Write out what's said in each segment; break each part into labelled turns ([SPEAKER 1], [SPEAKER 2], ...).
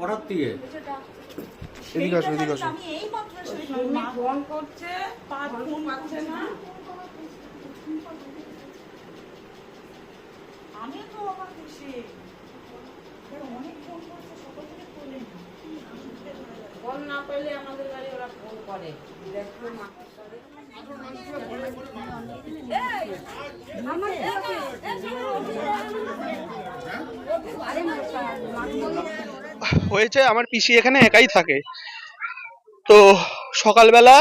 [SPEAKER 1] করার দিয়ে।
[SPEAKER 2] এদিকে আসো এদিকে আসো।
[SPEAKER 3] আমি এই মাত্র এসেছি।
[SPEAKER 4] তুমি ফোন করছে তার ফোন পাচ্ছে না।
[SPEAKER 3] আমিও তো অবাক হচ্ছি এবার অনেক ফোন করছে সকাল থেকে তোলেনি
[SPEAKER 4] ফোন না পেলে আমাদের বাড়ি ওরা ফোন করে। দেখো সাথে
[SPEAKER 2] হয়েছে, আমার পিসি এখানে একাই থাকে। তো সকালবেলা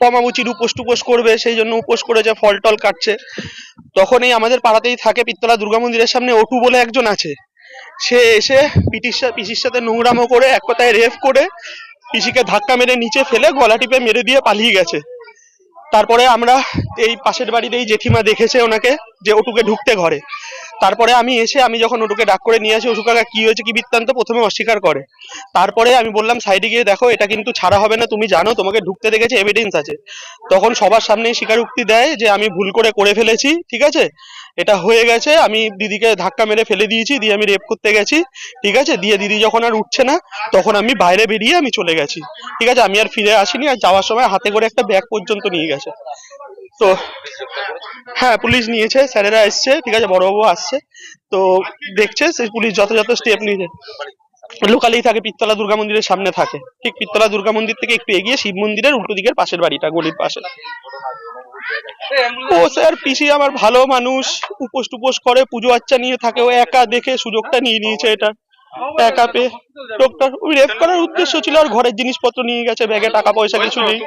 [SPEAKER 2] কমামুচির উপোস টুপোস করবে, সেই জন্য উপোস করেছে, ফল টল কাটছে। তখনই আমাদের পাড়াতেই থাকে পিত্তলা দুর্গা মন্দিরের সামনে ওটু বলে একজন আছে। সে এসে পিটির পিসির সাথে নোংরামো করে এক কথায় রেফ করে পিসিকে ধাক্কা মেরে নিচে ফেলে গলা টিপে মেরে দিয়ে পালিয়ে গেছে। তারপরে আমরা এই পাশের বাড়ির এই জেঠিমা দেখেছে ওনাকে যে ওটুকে ঢুকতে ঘরে। তারপরে আমি এসে, আমি যখন ওটুকে ডাক করে নিয়ে আসি ওটু কাকা, কি হয়েছে? কি বৃত্তান্ত? প্রথমে অস্বীকার করে। তারপরে আমি বললাম, সাইডে গিয়ে দেখো, এটা কিন্তু ছাড়া হবে না, তুমি জানো, তোমাকে ঢুকতে দেখেছে এভিডেন্স আছে। তখন সবার সামনেই স্বীকারোক্তি দেয় যে, আমি ভুল করে করে ফেলেছি, ঠিক আছে? এটা হয়ে গেছে, আমি দিদিকে ধাক্কা মেরে ফেলে দিয়েছি, দিয়ে আমি রেপ করতে গেছি, ঠিক আছে? দিয়ে দিদি যখন আর উঠছে না, তখন আমি বাইরে বেরিয়ে আমি চলে গেছি, ঠিক আছে? আমি আর ফিরে আসিনি, আর যাওয়ার সময় হাতে করে একটা ব্যাগ পর্যন্ত নিয়ে গেছে। তো হ্যাঁ পুলিশ নিয়েছে, স্যারেরা এসছে, ঠিক আছে, বড়বাবু আসছে। তো, দেখছে, সেই পুলিশ যথাযথ স্টেপ নিয়েছে। লোকালেই থাকে পিত্তলা দুর্গা মন্দিরের সামনে থাকে। ঠিক পিত্তলা দুর্গা মন্দির থেকে একটু এগিয়ে শিব মন্দিরের উল্টো দিকের পাশের বাড়িটা, গলির পাশে। ও, স্যার, পিসি আমার ভালো মানুষ, উপোস টুপোস করে, পুজো আচ্চা নিয়ে থাকে, ও একা দেখে সুযোগটা নিয়ে নিয়েছে এটা। একা পেয়ে। লোকটা রেপ করার উদ্দেশ্য ছিল, আর ঘরের জিনিসপত্র নিয়ে গেছে ব্যাগে টাকা পয়সা কিছু নেই।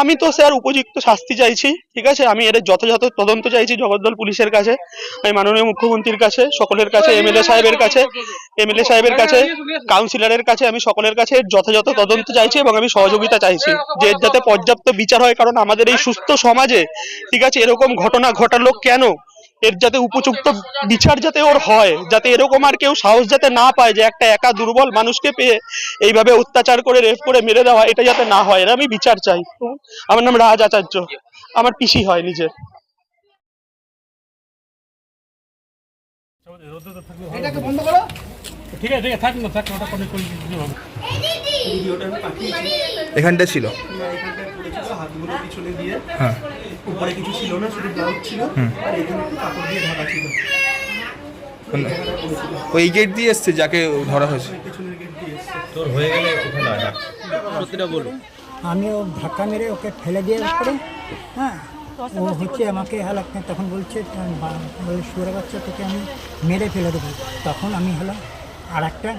[SPEAKER 2] আমি তো স্যার উপযুক্ত শাস্তি চাইছি ঠিক আছে? আমি এর যথাযথ তদন্ত চাইছি জগদ্দল পুলিশের কাছে আমি মাননীয় মুখ্যমন্ত্রীর কাছে সকলের কাছে এমএলএ সাহেবের কাছে এমএলএ সাহেবের কাছে কাউন্সিলরের কাছে আমি সকলের কাছে যথাযথ তদন্ত চাইছি এবং আমি সহযোগিতা চাইছি যে এর যাতে পর্যাপ্ত বিচার হয় কারণ আমাদের এই সুস্থ সমাজে ঠিক আছে? এরকম ঘটনা ঘটালো কেন? এর যাতে উপযুক্ত বিচার যাতে ওর হয়, যাতে এরকম আর কেউ সাহস যাতে না পায় যে একটা একা দুর্বল মানুষকে পেয়ে এইভাবে অত্যাচার করে রেপ করে, মেরে দেওয়া, এটা যাতে না হয়, এর আমি বিচার চাই। আমার নাম রাজ আচার্য। আমার পিসি হয় নিজের।
[SPEAKER 5] ঠিক আছে ঠিক আছে থাক না থাক ওটা পরে করে দিতে হবে
[SPEAKER 1] ভিডিওটা আমি পাঠিয়েছি
[SPEAKER 2] এখানটা ছিল?
[SPEAKER 1] এখানটায় পড়েছিল হাতগুলো পিছনে দিয়ে
[SPEAKER 2] হ্যাঁ।
[SPEAKER 1] উপরে কিছু ছিল না শুধু ব্লাউজ ছিল আর এখানে একটু কাপড় দিয়ে ঢাকা ছিল
[SPEAKER 2] ওই গেট দিয়ে এসছে যাকে ধরা হয়েছে।
[SPEAKER 6] তোর হয়ে গেলে ওখানে আয়, সত্যিটা বলো।
[SPEAKER 7] আমি ও ধাক্কা মেরে ওকে ফেলে দিয়ে পরে। হ্যাঁ ও হচ্ছে আমাকে হলো তখন বলছে বলে বাচ্চা তোকে আমি মেরে ফেলে দেবো। তখন আমি হলো আর একটা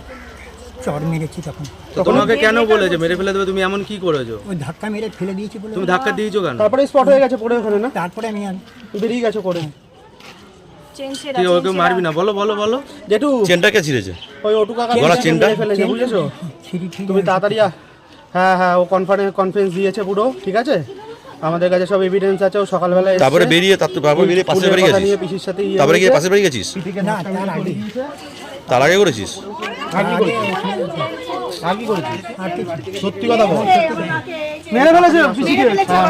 [SPEAKER 7] চর মেরেছি তখন।
[SPEAKER 6] তোমাকে কেন বলেছে? মেরে ফেলে দেবে তুমি এমন কি করেছ?
[SPEAKER 7] ওই ধাক্কা মেরে ফেলে দিয়েছি বলে
[SPEAKER 6] তুমি ধাক্কা দিয়েছ কেন?
[SPEAKER 1] তারপরে স্পট হয়ে গেছে পড়ে ওখানে না?
[SPEAKER 7] তারপরে আমি আর
[SPEAKER 1] বেরিয়ে গেছে করে
[SPEAKER 6] তুই ওকে মারবি না? বলো বলো বলো।
[SPEAKER 1] জেঠু।
[SPEAKER 6] চেনটা কে ছিঁড়েছে?
[SPEAKER 1] ওই ওটু কাকা
[SPEAKER 6] গলা চেনটা?
[SPEAKER 1] ফেলেছে বুঝেছ? তুমি তাড়াতাড়ি আ- হ্যাঁ হ্যাঁ ও কনফারেন্স কনফারেন্স দিয়েছে পুরো ঠিক আছে? আমাদের কাছে সব এভিডেন্স আছে ও সকালবেলা
[SPEAKER 6] তারপরে বেরিয়ে তার তারপরে বেরিয়ে পাশের
[SPEAKER 1] ফুলের
[SPEAKER 6] বাড়ি গেছিস?
[SPEAKER 1] নিয়ে পিসির সাথে ইয়ে
[SPEAKER 6] তারপরে গিয়ে। পাশের বাড়ি গেছিস?
[SPEAKER 7] না তার আগে।
[SPEAKER 6] তার আগে করেছিস?
[SPEAKER 1] আর কি
[SPEAKER 7] আগে
[SPEAKER 1] করেছিস? আর কি করেছিস?
[SPEAKER 7] আর কিছু
[SPEAKER 1] সত্যি কথা বল। মেরে ফেলেছে। পিসিকে হ্যাঁ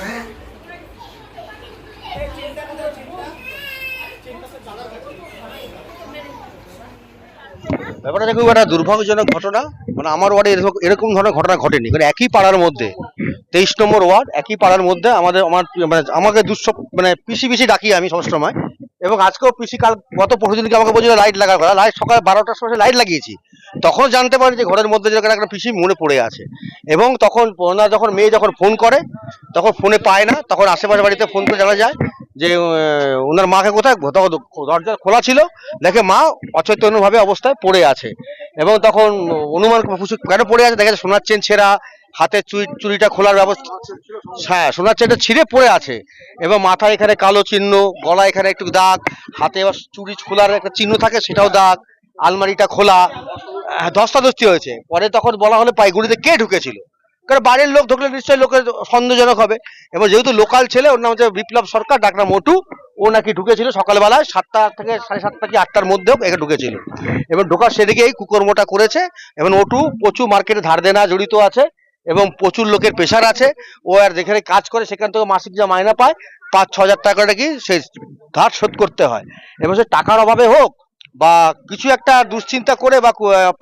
[SPEAKER 1] হ্যাঁ,
[SPEAKER 8] ব্যাপারটা দেখুন একটা দুর্ভাগ্যজনক ঘটনা। মানে আমার ওয়ার্ডে এরকম এরকম ধরনের ঘটনা ঘটেনি। মানে একই পাড়ার মধ্যে তেইশ নম্বর ওয়ার্ড, একই পাড়ার মধ্যে আমাদের, আমার মানে আমাকে দুঃস্ব মানে পিসি পিসি ডাকি আমি সবসময়। এবং আজকেও পিসি কাল, গত পরশু দিনকে আমাকে বলছিল লাইট লাগার কথা লাইট সকাল বারোটার সময় লাইট লাগিয়েছি। তখন জানতে পারি যে ঘরের মধ্যে যেরকম একটা পিসি মনে পড়ে আছে। এবং তখন ওনার যখন মেয়ে যখন ফোন করে, তখন ফোনে পায় না, তখন আশেপাশে বাড়িতে ফোন করে জানা যায় যে ওনার মাকে কোথায়? তখন দরজা খোলা ছিল, দেখে মা অচৈতন্যভাবে অবস্থায় পড়ে আছে। এবং তখন অনুমান কেন পড়ে আছে? দেখা যায় সোনার চেন ছেঁড়া হাতে চুরি চুরিটা খোলার ব্যবস্থা হ্যাঁ সোনার চেনটা ছিঁড়ে পড়ে আছে। এবং মাথায় এখানে কালো চিহ্ন গলা এখানে একটু দাগ, হাতে এবার চুরি খোলার একটা চিহ্ন থাকে সেটাও দাগ, আলমারিটা খোলা। ধস্তাধস্তি হয়েছে। পরে তখন বলা হলো পাইগুড়িতে কে ঢুকেছিল? কারণ বাড়ির লোক ঢুকলে নিশ্চয়ই লোকের সন্দেহজনক হবে। এবং যেহেতু লোকাল ছেলে, ওর নাম হচ্ছে বিপ্লব সরকার ডাকনা মোটু, ও নাকি ঢুকেছিল সকালবেলায় সাতটা থেকে সাড়ে সাতটা কি আটটার মধ্যেও এখানে ঢুকেছিল। এবং ঢোকার সেদিকে এই কুকর্মটা করেছে। এবং ওটু প্রচুর মার্কেটে ধার দেনা জড়িত আছে। এবং প্রচুর লোকের প্রেশার আছে। ও আর যেখানে কাজ করে সেখান থেকে মাসিক যা মাইনা পায় পাঁচ ছ হাজার টাকা করে কি সে ধার শোধ করতে হয়। এবং সে টাকার অভাবে হোক বা কিছু একটা দুশ্চিন্তা করে বা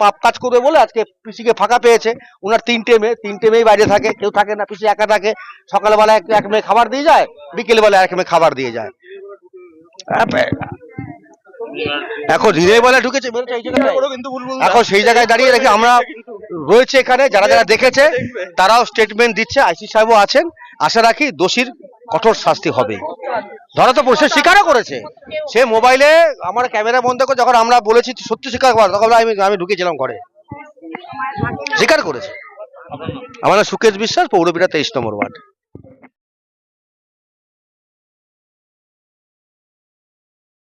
[SPEAKER 8] পাপ কাজ করবে বলে আজকে পিসিকে ফাঁকা পেয়েছে। ওনার তিনটে মেয়ে তিনটে মেয়ে বাইরে থাকে কেউ থাকে না পিসি একা থাকে। সকালবেলা এক এক মেয়ে খাবার দিয়ে যায় বিকেলবেলা এক মেয়ে খাবার দিয়ে যায়। এখন দিনের বেলা ঢুকেছে এখন সেই জায়গায় দাঁড়িয়ে রেখে আমরা রয়েছে এখানে যারা যারা দেখেছে তারাও স্টেটমেন্ট দিচ্ছে আইসি সাহেবও আছেন। আশা রাখি দোষীর কঠোর শাস্তি হবে। ধরা তো পড়ছে স্বীকারও করেছে। সে মোবাইলে আমার ক্যামেরা বন্ধ করে যখন আমরা বলেছি সত্যি স্বীকার কর তখন আমি আমি ঢুকেছিলাম ঘরে। স্বীকার করেছে। আমাদের সুকেশ বিশ্বাস পৌরবিরা তেইশ নম্বর ওয়ার্ড।